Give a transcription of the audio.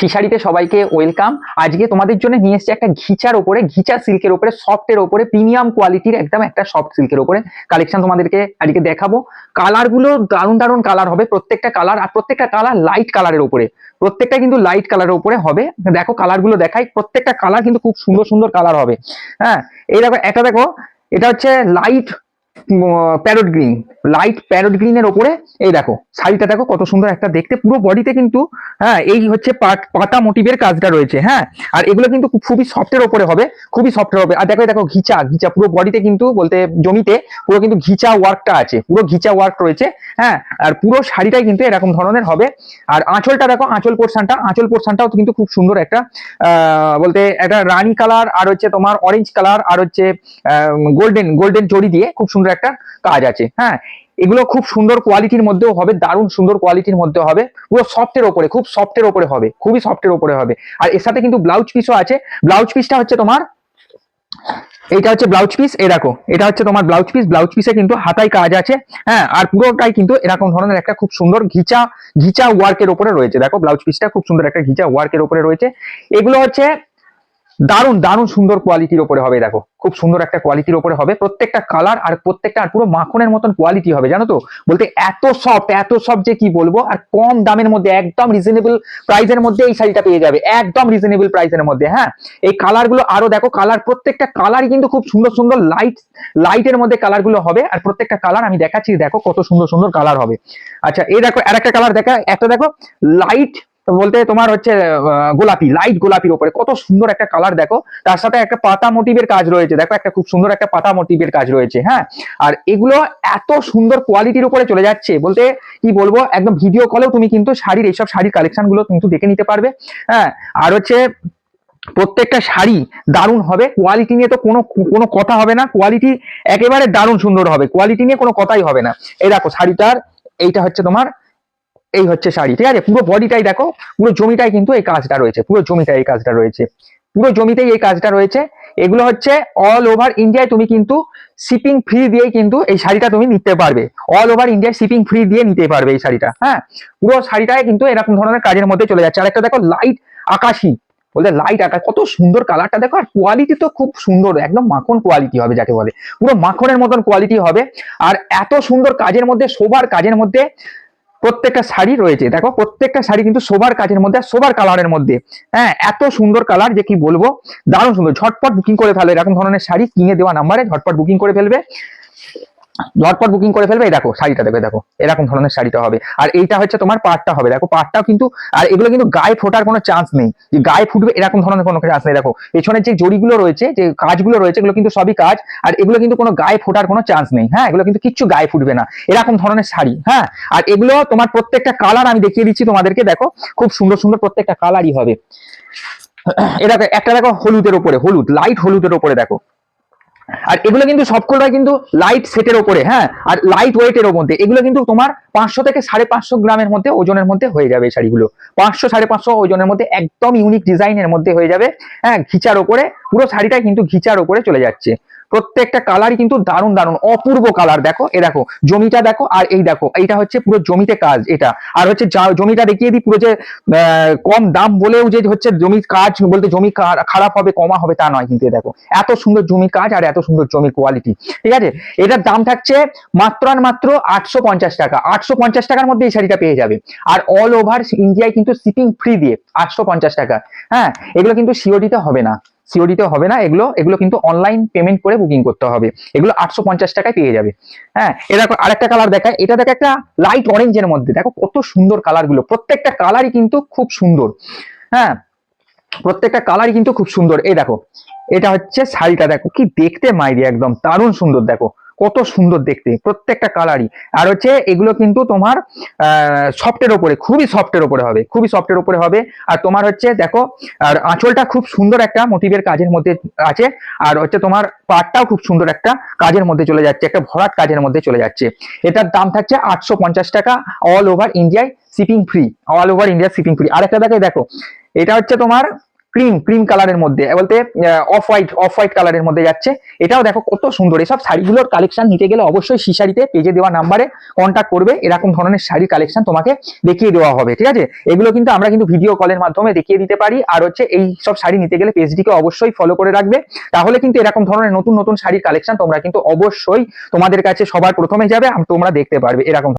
শিশারিতে সবাইকে ওয়েলকাম। আজকে তোমাদের জন্য নিয়ে এসেছি একটা ঘিচার ওপরে ঘিচা সিল্কের ওপরে, সফটের ওপরে, প্রিমিয়াম কোয়ালিটির একদম একটা সফট সিল্কের ওপরে কালেকশন তোমাদেরকে আজকে দেখাবো। কালারগুলো দারুণ দারুণ কালার হবে প্রত্যেকটা কালার আর প্রত্যেকটা কালার লাইট কালারের উপরে প্রত্যেকটা কিন্তু লাইট কালারের উপরে হবে। দেখো কালারগুলো দেখাই, প্রত্যেকটা কালার কিন্তু খুব সুন্দর সুন্দর কালার হবে। হ্যাঁ এই দেখো, একটা দেখো, এটা হচ্ছে light parrot green light parrot গ্রিনের ওপরে, এই দেখো, শাড়িটা দেখো কত সুন্দর একটা দেখতে। পুরো বডিতে কিন্তু হ্যাঁ এই হচ্ছে পাতা মোটিভের কাজটা রয়েছে হ্যাঁ। আর এগুলো কিন্তু খুব- খুবই সফটের ওপরে হবে, খুবই সফটের হবে। আর দেখো দেখো, ঘিচা ঘিচা, পুরো বডিতে কিন্তু বলতে জমিতে পুরো কিন্তু ঘিচা ওয়ার্কটা আছে, পুরো ঘিচা ওয়ার্ক রয়েছে হ্যাঁ। আর পুরো শাড়িটাই কিন্তু এরকম ধরনের হবে। আর আঁচলটা দেখো, আঁচল পোর্শনটা আঁচল পোর্শনটাও কিন্তু খুব সুন্দর একটা বলতে একটা রানী কালার আর হচ্ছে তোমার অরেঞ্জ কালার আর হচ্ছে গোল্ডেন গোল্ডেন জড়ি দিয়ে খুব সুন্দর একটা কাজ আছে হ্যাঁ? এগুলো খুব সুন্দর কোয়ালিটির মধ্যেও হবে, দারুণ সুন্দর কোয়ালিটির মধ্যে হবে। পুরো সফটের ওপরে, খুব সফটের ওপরে হবে, খুবই সফটের ওপরে হবে। আর এর সাথে কিন্তু ব্লাউজ পিসও আছে। ব্লাউজ পিসটা হচ্ছে তোমার এটা হচ্ছে ব্লাউজ পিস দেখো, এটা হচ্ছে তোমার ব্লাউজ পিস ব্লাউজ পিসে কিন্তু হাতায় কাজ আছে হ্যাঁ? আর পুরোটাই কিন্তু এরকম ধরনের একটা খুব সুন্দর ঘিচা ঘিচা ওয়ার্কের উপরে রয়েছে। দেখো ব্লাউজ পিসটা খুব সুন্দর একটা ঘিচা ওয়ার্কের উপরে রয়েছে। এগুলো হচ্ছে দারুণ দারুণ সুন্দর কোয়ালিটির উপরে হবে, দেখো। খুব সুন্দর একটা কোয়ালিটির উপরে হবে। প্রত্যেকটা কালার আর প্রত্যেকটা আর পুরো মাখনের মতন কোয়ালিটি হবে, জানো তো? বলতে এত সফট এত সফট যে কি বলব? আর কম দামের মধ্যে, একদম রিজনেবল প্রাইসের মধ্যে এই শাড়িটা পেয়ে যাবে। একদম রিজনেবল প্রাইসের মধ্যে হ্যাঁ? এই কালারগুলো আরও দেখো কালার প্রত্যেকটা কালারই কিন্তু খুব সুন্দর সুন্দর লাইট লাইটের মধ্যে কালারগুলো হবে। আর প্রত্যেকটা কালার আমি দেখাচ্ছি, দেখো কত সুন্দর সুন্দর কালার হবে। আচ্ছা এই দেখো আর একটা কালার দেখা, একটা দেখো লাইট বলতে তোমার হচ্ছে গোলাপি লাইট গোলাপির উপরে কত সুন্দর একটা কালার দেখো। তার সাথে একটা পাতা মোটিভের কাজ রয়েছে। দেখো, একটা খুব সুন্দর একটা পাতা মোটিভের কাজ রয়েছে হ্যাঁ? আর এগুলো এত সুন্দর কোয়ালিটির উপরে চলে যাচ্ছে, বলতে কি বলব, একদম ভিডিও কলেও তুমি কিন্তু শাড়ির, এইসব শাড়ির কালেকশনগুলো কিন্তু দেখে নিতে পারবে হ্যাঁ? আর হচ্ছে, প্রত্যেকটা শাড়ি দারুণ হবে। কোয়ালিটি নিয়ে তো কোনো কোনো কথা হবে না। কোয়ালিটি একেবারে দারুণ সুন্দর হবে। কোয়ালিটি নিয়ে কোনো কথাই হবে না। এই দেখো, শাড়িটার, এইটা হচ্ছে তোমার এই হচ্ছে শাড়ি, ঠিক আছে? পুরো বডিটাই দেখো, পুরো জমিটাই কিন্তু এই কাজটা রয়েছে, পুরো জমিটাই এই কাজটা রয়েছে। পুরো জমিতেই এই কাজটা রয়েছে। এগুলো হচ্ছে অল ওভার ইন্ডিয়ায় তুমি কিন্তু শিপিং ফ্রি দিয়ে কিন্তু এই শাড়িটা তুমি নিতে পারবে। অল ওভার ইন্ডিয়ায় শিপিং ফ্রি দিয়ে নিতে পারবে এই শাড়িটা হ্যাঁ? পুরো শাড়িটায় কিন্তু এরকম ধরনের কাজের মধ্যে চলে যাচ্ছে। আর একটা দেখো লাইট আকাশি। বলতে লাইট আকাশ, কত সুন্দর কালারটা দেখো, আর কোয়ালিটি তো খুব সুন্দর, একদম মাখন কোয়ালিটি হবে যাকে বলে। পুরো মাখনের মতন কোয়ালিটি হবে। আর এত সুন্দর কাজের মধ্যে, শোবার কাজের মধ্যে প্রত্যেকটা শাড়ি রয়েছে। দেখো, প্রত্যেকটা শাড়ি কিন্তু সোবার কাজের মধ্যে সোবার কালারের মধ্যে। হ্যাঁ এত সুন্দর কালার যে কি বলব? দারুণ সুন্দর। ঝটপট বুকিং করে ফেলো এরকম ধরনের শাড়ি কিনে দেওয়া নাম্বারে ঝটপট বুকিং করে ফেলবে। ঝটপট বুকিং করে ফেলবে, এই দেখো শাড়িটা, দেখো দেখো, এরকম ধরনের শাড়িটা হবে। আর এইটা হচ্ছে তোমার পাটটা হবে, দেখো পাটটাও কিন্তু, আর এগুলো কিন্তু গায়ে ফোটার কোনো চান্স নেই। যে গায়ে ফুটবে এরকম ধরনের কোনো চান্স নেই, দেখো। পেছনের যে জড়িগুলো রয়েছে, যে কাজগুলো রয়েছে, এগুলো কিন্তু সবই কাজ, আর এগুলো কিন্তু কোনো গায়ে ফোটার কোনো চান্স নেই হ্যাঁ? এগুলো কিন্তু কিচ্ছু গায়ে ফুটবে না, এরকম ধরনের শাড়ি হ্যাঁ? আর এগুলো তোমার প্রত্যেকটা কালার আমি দেখিয়ে দিচ্ছি তোমাদেরকে, দেখো, খুব সুন্দর সুন্দর প্রত্যেকটা কালারই হবে। এটা একটা দেখো হলুদের উপরে, হলুদ লাইট হলুদের উপরে, দেখো। আর এগুলো কিন্তু সবগুলোই কিন্তু লাইট সেটের ওপরে হ্যাঁ? আর লাইট ওয়েটের মধ্যে। এগুলো কিন্তু তোমার পাঁচশো থেকে সাড়ে পাঁচশো গ্রামের মধ্যে ওজনের মধ্যে হয়ে যাবে শাড়িগুলো। পাঁচশো, সাড়ে পাঁচশো ওজনের মধ্যে একদম ইউনিক ডিজাইনের মধ্যে হয়ে যাবে হ্যাঁ? ঘিচার ওপরে, পুরো শাড়িটা কিন্তু ঘিচার ওপরে চলে যাচ্ছে। প্রত্যেকটা কালারই কিন্তু দারুণ দারুণ, অপূর্ব কালার দেখো, এ দেখো, জমিটা দেখো, আর এই দেখো, এইটা হচ্ছে পুরো জমিতে কাজ এটা। আর হচ্ছে জমিটা দেখিয়ে দিই, পুরো যে কম দাম বলেও যে হচ্ছে জমির কাজ, বলতে জমি খারাপ হবে, কমা হবে, তা নয় কিন্তু দেখো, এত সুন্দর জমি কাজ আর এত সুন্দর জমির কোয়ালিটি ঠিক আছে? এটার দাম থাকছে মাত্র আর মাত্র আটশো পঞ্চাশ টাকা, আটশো পঞ্চাশ টাকার মধ্যে এই শাড়িটা পেয়ে যাবে। আর অল ওভার ইন্ডিয়ায় কিন্তু শিপিং ফ্রি দিয়ে আটশো পঞ্চাশ টাকা হ্যাঁ? এগুলো কিন্তু সিওডিতে হবে না। সিওডিতে হবে না, এগুলো এগুলো কিন্তু অনলাইন পেমেন্ট করে বুকিং করতে হবে। এগুলো আটশো পঞ্চাশ টাকায় পেয়ে যাবে। হ্যাঁ এরকম আরেকটা কালার দেখায় এটা দেখো একটা লাইট অরেঞ্জের মধ্যে, দেখো কত সুন্দর কালারগুলো প্রত্যেকটা কালারই কিন্তু খুব সুন্দর। হ্যাঁ প্রত্যেকটা কালারই কিন্তু খুব সুন্দর। এই দেখো, এটা হচ্ছে শাড়িটা, দেখো কি দেখতে মাইরি একদম, দারুণ সুন্দর, দেখো। কত সুন্দর দেখতে, প্রত্যেকটা কালারই আর হচ্ছে এগুলো কিন্তু তোমার সফটের ওপরে, খুবই সফটের ওপরে হবে, খুবই সফটের ওপরে হবে। আর তোমার হচ্ছে দেখো, আর আঁচলটা খুব সুন্দর একটা মোটিভের কাজের মধ্যে আছে। আর হচ্ছে তোমার পাটটাও খুব সুন্দর একটা কাজের মধ্যে চলে যাচ্ছে, একটা ভরাট কাজের মধ্যে চলে যাচ্ছে। এটার দাম থাকছে আটশো পঞ্চাশ টাকা অল ওভার ইন্ডিয়ায় shipping free all over India shipping free আরেকটা দেখে দেখো, এটা হচ্ছে তোমার ক্রিম ক্রিম কালারের মধ্যে, বলতে অফ হোয়াইট অফ হোয়াইট কালারের মধ্যে যাচ্ছে। এটাও দেখো কত সুন্দর। এসব শাড়িগুলোর কালেকশন নিতে গেলে অবশ্যই শিশারিতে পেজে দেওয়া নাম্বারে কন্ট্যাক্ট করবে। এরকম ধরনের শাড়ির কালেকশন তোমাকে দেখিয়ে দেওয়া হবে, ঠিক আছে? এগুলো কিন্তু আমরা কিন্তু ভিডিও কলের মাধ্যমে দেখিয়ে দিতে পারি। আর হচ্ছে এই সব শাড়ি নিতে গেলে পেজটিকে অবশ্যই ফলো করে রাখবে। তাহলে কিন্তু এরকম ধরনের নতুন নতুন শাড়ির কালেকশন তোমরা কিন্তু অবশ্যই তোমাদের কাছে সবার প্রথমে যাবে। তোমরা দেখতে পারবে এরকম